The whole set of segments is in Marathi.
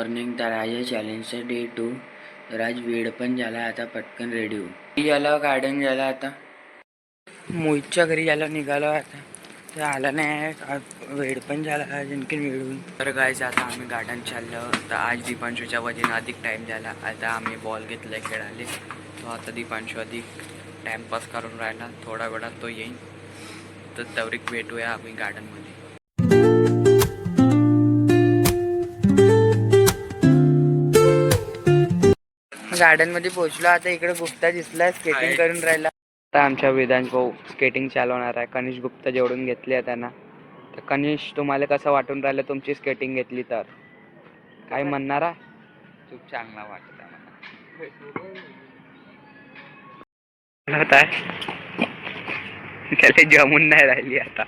मॉर्निंग तर आज आहे चॅलेंजचं डे टू. तर आज वेळ पण झाला आता पटकन रेडी हो झाला गार्डन झालं आता. मोहितच्या घरी याला निघालो आता. तर आला नाही आज वेळ पण झाला आणखीन वेळ होईल तर गायचं आता आम्ही गार्डन चाललो. तर आज दीपांशूच्या वतीनं अधिक टाईम झाला. आता आम्ही बॉल घेतलाय खेळाले तो आता दीपांशू अधिक टाइमपास करून राहिला. थोडा वेळात तो येईल तर तवरीक भेटूया आम्ही गार्डनमध्ये गार्डनमध्ये पोहोचलो. आता इकडे गुप्ता दिसला स्केटिंग करून राहिला. आता आमच्या वेदांत भाऊ स्केटिंग चालवणार आहे. कनिष गुप्ता जेवढून घेतली आहे त्यांना. तर कनिष तुम्हाला कसं वाटून राहिलं तुमची स्केटिंग घेतली तर? काय म्हणणार आहे? खूप चांगला वाटत आहे त्याला जमून नाही राहिली आता.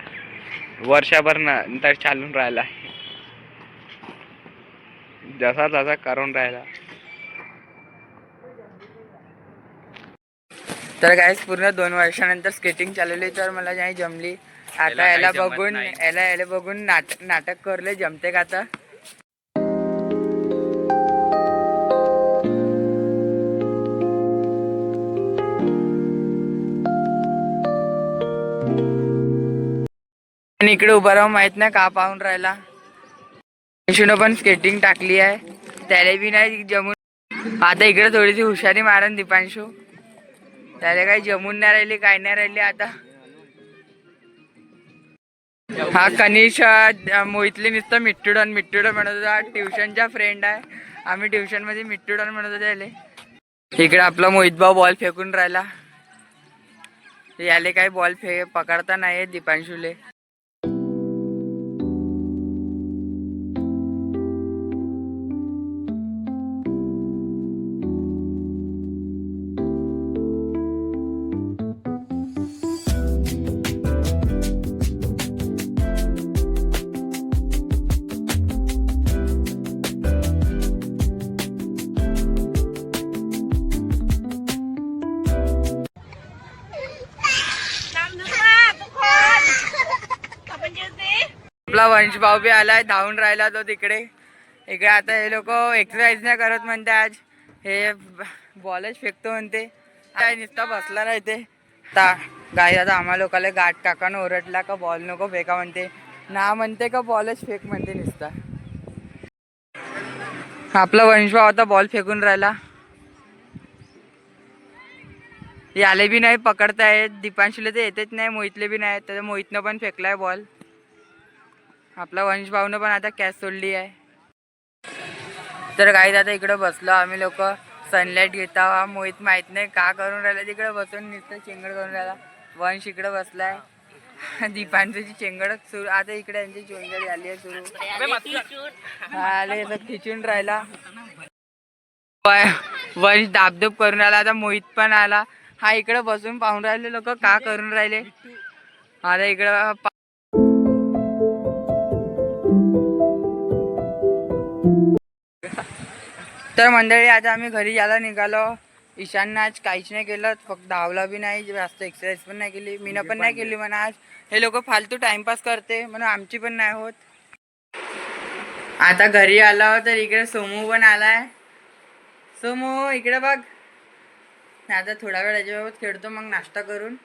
वर्षभर नंतर चालून राहिला. जसा तसा करून राहिला. तर काय पूर्ण दोन वर्षानंतर स्केटिंग चालवली. तर मला नाही जमली. आता याला बघून. याला याला बघून नाटक नाटक करले जमते का आता? इकडे उभा राहून माहीत नाही का पाहून राहिला. विष्णू पण स्केटिंग टाकली आहे. त्याला बी नाही जमून. आता इकडे थोडीशी हुशारी मारन दीपांशू. त्याला काही जमून नाही राहिली काय नाही राहिली आता. हा कनिष अं, मोहितली नुसतं मिट्टूडन मिट्टूडन म्हणत होता ट्युशनचा फ्रेंड आहे. आम्ही ट्युशनमध्ये मिट्टूडन म्हणत होतो याले. इकडे आपला मोहित भाऊ बॉल फेकून राहिला. याले काही बॉल फे पकडता नाही दीपांशुले दीपांशूले. आपला वंश भाऊ बी आलाय धावून राहिला तो तिकडे. इकडे आता हे लोक एक्सरसाइज नाही करत म्हणते आज. हे बॉलच फेकतो म्हणते. काय नुसता बसला नाही ते ता गाई आता आम्हा लोकांना गाठ काकानं ओरडला का बॉल नको फेका म्हणते. ना म्हणते का बॉलच फेक म्हणते नुसता. आपला वंश भाऊ आता बॉल फेकून राहिला. याले बी नाही पकडतायत. दीपांशूला तर येतच नाही. मोहितले बी नाही. तर मोहितनं पण फेकलाय बॉल आपला वंश भाऊनं पण आता कॅच सोडली आहे. तर काही आता इकडे बसलो आम्ही लोक. सनलाईट घेता मोहित माहीत नाही का करून राहिला तिकडे बसून नुसतं चेंगड करून राहिला. वंश इकडे बसलाय. दीपांची चेंगड सुरू आता इकडे यांची चेंगड झाली आहे सुरू. हा, आले खिचून राहिला. वंश दाबदूब करून राहिला आता मोहित पण आला. हा इकडे बसून पाहून राहिले लोक का करून राहिले? आता इकडं तर मंडळी आता आम्ही घरी यायला निघालो. ईशाननं आज काहीच नाही केलं. फक्त धावला बी नाही जास्त एक्सरसाइज पण नाही केली. मीनं पण नाही केली म्हणा आज. हे लोक फालतू टाइमपास करते म्हणून आमची पण नाही होत. आता घरी आलो तर इकडे सोमू पण आलाय. सोमू इकडे बघ. आता थोडा वेळ याच्याबाबत खेळतो मग नाश्ता करून.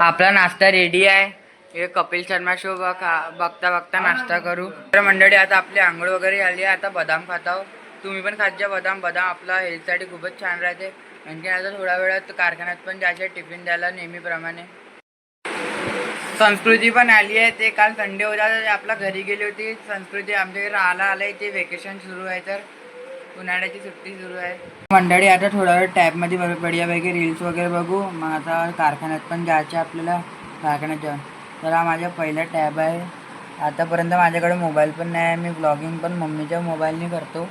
आपला नाश्ता रेडी आहे. हे कपिल शर्मा शो बघा बघता बघता नाश्ता करू. तर मंडळी आता आपली आंघोळ वगैरे आली आहे. आता बदाम खाताव. तुम्ही पण खात जा बदाम. बदाम आपला हेल्थसाठी खूपच छान राहते. आणखी आता थोड्या वेळात कारखान्यात पण जायचे टिफिन द्यायला नेहमीप्रमाणे. संस्कृती पण आली आहे. ते काल संडे होता तर आपला घरी गेली होती. संस्कृती आमच्या घरी राहायला आहे ते वेकेशन सुरू आहे तर उन्हाळ्याची सुट्टी सुरू आहे. मंडळी आता थोडा वेळ टॅबमध्ये बघ बढियापैकी रील्स वगैरे बघू. मग आता कारखान्यात पण जायचं आपल्याला. कारखान्यात जाऊन. तर हा माझा पहिला टॅब आहे. आतापर्यंत माझ्याकडे मोबाईल पण नाही आहे. मी ब्लॉगिंग पण मम्मीच्या मोबाईलने करतो.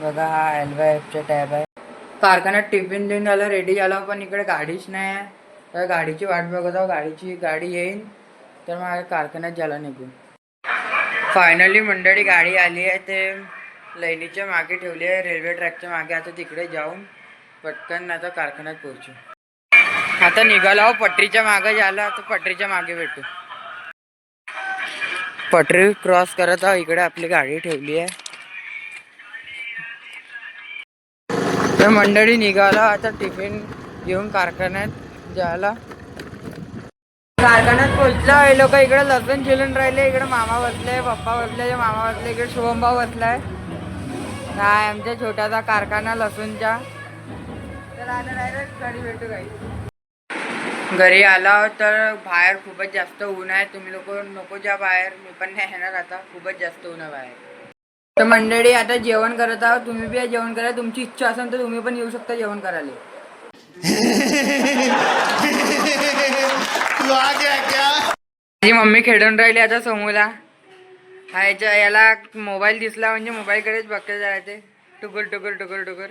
बघा हा एल्वा ॲपचा टॅब आहे. कारखान्यात टिफिन देऊन झालं रेडी झालं पण इकडे गाडीच नाही आहे. तर गाडीची वाट बघत आहो गाडीची गाडी येईल तर माझ्या कारखान्यात झाला निघून. फायनली मंडळी गाडी आली आहे ते लैनीच्या मागे ठेवली आहे. रेल्वे ट्रॅकच्या मागे आता तिकडे जाऊन पटकन आता कारखान्यात पोहोचू. आता निघाला हो पटरीच्या मागे झाला तर पटरीच्या मागे भेटू. पटरी क्रॉस करत आहोत इकडे आपली गाडी ठेवली आहे. तर मंडळी निघाला आता टिफिन घेऊन कारखान्यात जायला. कारखान्यात पोहोचला हे लोक इकडे लसूण चिलून राहिले इकडे मामा बसले पप्पा बसले मामा बसले इकडे शुभमभाऊ बसलाय. काय आमच्या छोटासा कारखाना लसूणचा. तर आता डायरेक्ट घरी भेटू काही घरी आला तर बाहेर खूपच जास्त ऊन आहे. तुम्ही लोक नको जा बाहेर. मी पण नाही येणार आता. खूपच जास्त ऊन आहे बाहेर. तर मंडळी आता जेवण करत आहोत. तुम्ही बी जेवण करा. तुमची इच्छा असेल तर तुम्ही पण येऊ शकता जेवण करायला. माझी मम्मी खेळून राहिली आता समूला. हा याच्या याला मोबाईल दिसला म्हणजे मोबाईलकडेच बघते जायचे. टुकर टुकर टुकर टुकर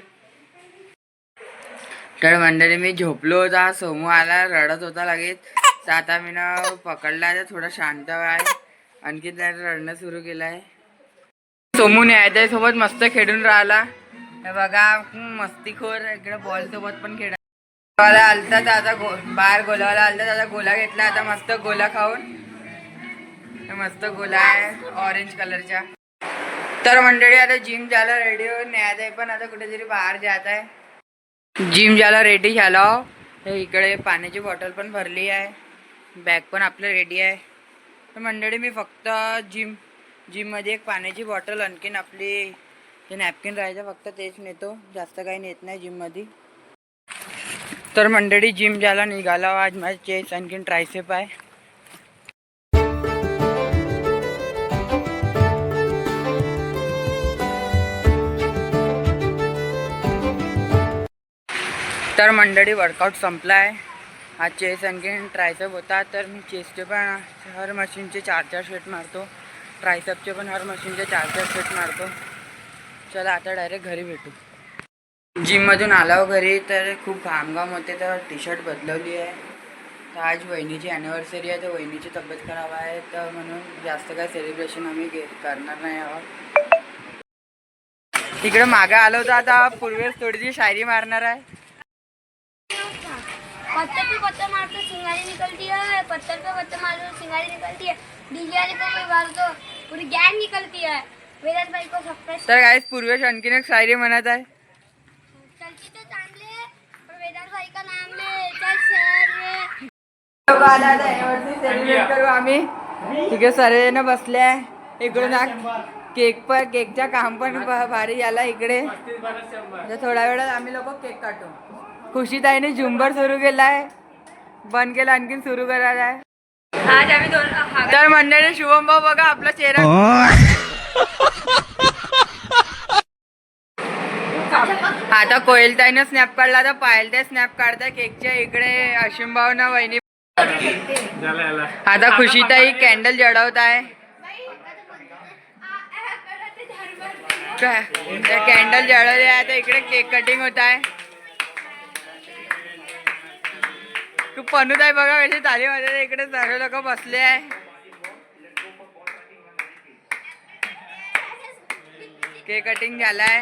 तर मंडळी मी झोपलो होता. सोमू आला रडत होता लगेच. तर आता मी ना पकडला तर थोडा शांत आहे आणखी त्याने रडणं सुरू केलं आहे सोमू न्यायच्या सोबत मस्त खेळून राहिला. बघा मस्तीखोर इकडे बॉल सोबत पण खेळा गोलावाला आलता तर आता गो बाहेर गोलावाला आलता तर आता गोला घेतला. आता मस्त गोला खाऊन. मस्त गोला आहे ऑरेंज कलरचा तर मंडळी आता जिम झालं रेडी होऊन न्यायचं आहे पण आता कुठेतरी बाहेर जात आहे. जिम झाला रेडी झाला. इकडे पाण्याची बॉटल पण भरली आहे. बॅग पण आपलं रेडी आहे. तर मंडळी मी फक्त जिम जिममध्ये एक पाण्याची बॉटल आणखीन आपली जे नॅपकिन राहायचं फक्त तेच नेतो. जास्त काही नेत नाही जिममध्ये तर मंडळी जिम ज्याला निघाला आज माझे चेस आणखीन ट्रायसेप आहे. तर मंडळी वर्कआउट संपला आहे हा चेस आणखीन ट्रायसप होता तर मी चेसचे पण हर मशीनचे चार चार शेट मारतो. ट्रायसपचे पण हर मशीनचे चार चार शेट मारतो. चला आता डायरेक्ट घरी भेटू. जिममधून आलो घरी तर खूप घामघाम होते तर टी शर्ट बदलवली आहे. तर आज वहिनीची ॲनिव्हर्सरी आहे तर वहिनीची तब्येत खराब आहे तर म्हणून जास्त काय सेलिब्रेशन आम्ही गे करणार नाही आहोत. तिकडे मागे आलो तर आता पूर्वेस थोडीशी शायरी मारणार आहे. पत्थर पे पत्थर मारते सिंगारी निकलती है पत्थर पे पत्थर मारते सिंगारी निकलती है। डीजे वाले को मैं मार दो पूरी गैंग निकलती है। वेदांत भाई को सरप्राइज तर काय पूर्वेश आणखीन एक शायरी म्हणत आहे. चलती तो चांगले पर वेदांत भाई का नाम ले चल सर आता anniversary सेलिब्रेट करू आम्ही. तिकडे सर्वजण बसले आहे. इकडून हा केक पण केकच्या काम पण भ- भारी आला इकडे. थोड्या वेळात आम्ही लोक केक काटू. खुशीताईने झुंबर सुरू केलाय. बंद केलं आणखीन सुरू करायला आहे. आज आम्ही दोन तर मंडळी शुभम भाऊ बघा आपला चेहरा आता कोयलताईनं स्नॅप काढला तर पायलताई स्नॅप काढताय. केकच्या इकडे अशिम भाऊ ना वहिनी आता खुशीताई कॅन्डल जळवत आहे त्या कॅन्डल जळवले आहे तर इकडे केक कटिंग होत आहे तू पनूत आहे बघा कशी ताली वाजत इकडे सर्व लोक बसले आहे. केक कटिंग झालाय.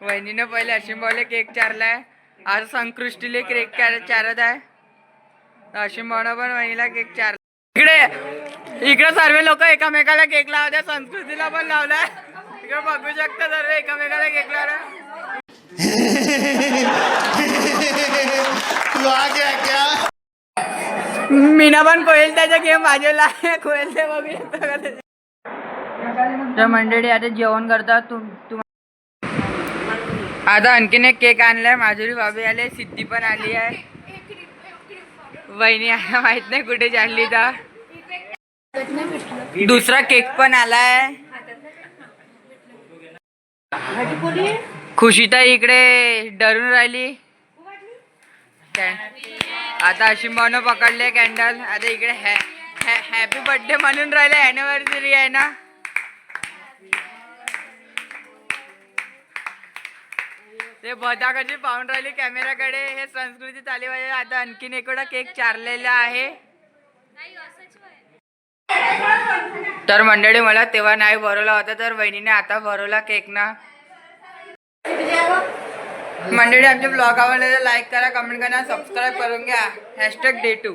वहिनीनं पहिले अशिम भाऊले केक चारलाय. आज संकृष्टीले केक चारत आहे. अशिम भाऊनं पण वहिनीला केक चार इकडे इकडे सर्व लोक एकामेकाला केक लावत्या संस्कृतीला पण लावलाय. इकडे बघू शकता सर्व एकामेकाला केक लावला मीना पण कोयल त्याच्या गेम बाजूला कोयल ते बघू शकता का तर मंडळी आता जेवण करतात तुम तुम आता आणखीन एक केक आणलाय. माधुरी बाबी आले सिद्धी पण आली आहे. वहिनी आहे माहीत नाही कुठे चालली तर. दुसरा केक पण आलाय. खुशी तर इकडे डरून राहिली. आता अशिंबानं पकडले कॅन्डल. आता इकडे हॅ हॅपी बर्थडे म्हणून राहिले अॅनिव्हर्सरी आहे ना? ते बदाकडे पाहून राहिली कॅमेराकडे. हे संस्कृती चाली पाहिजे आता आणखीन एकडा केक चारलेला आहे. तर मंडळी मला तेव्हा नाही भरवला होता तर बहिणीने आता भरवला केक ना. मंडळी आमच्या ब्लॉग आवडले तर लाईक करा कमेंट करा सबस्क्राईब करून घ्या. Hashtag day to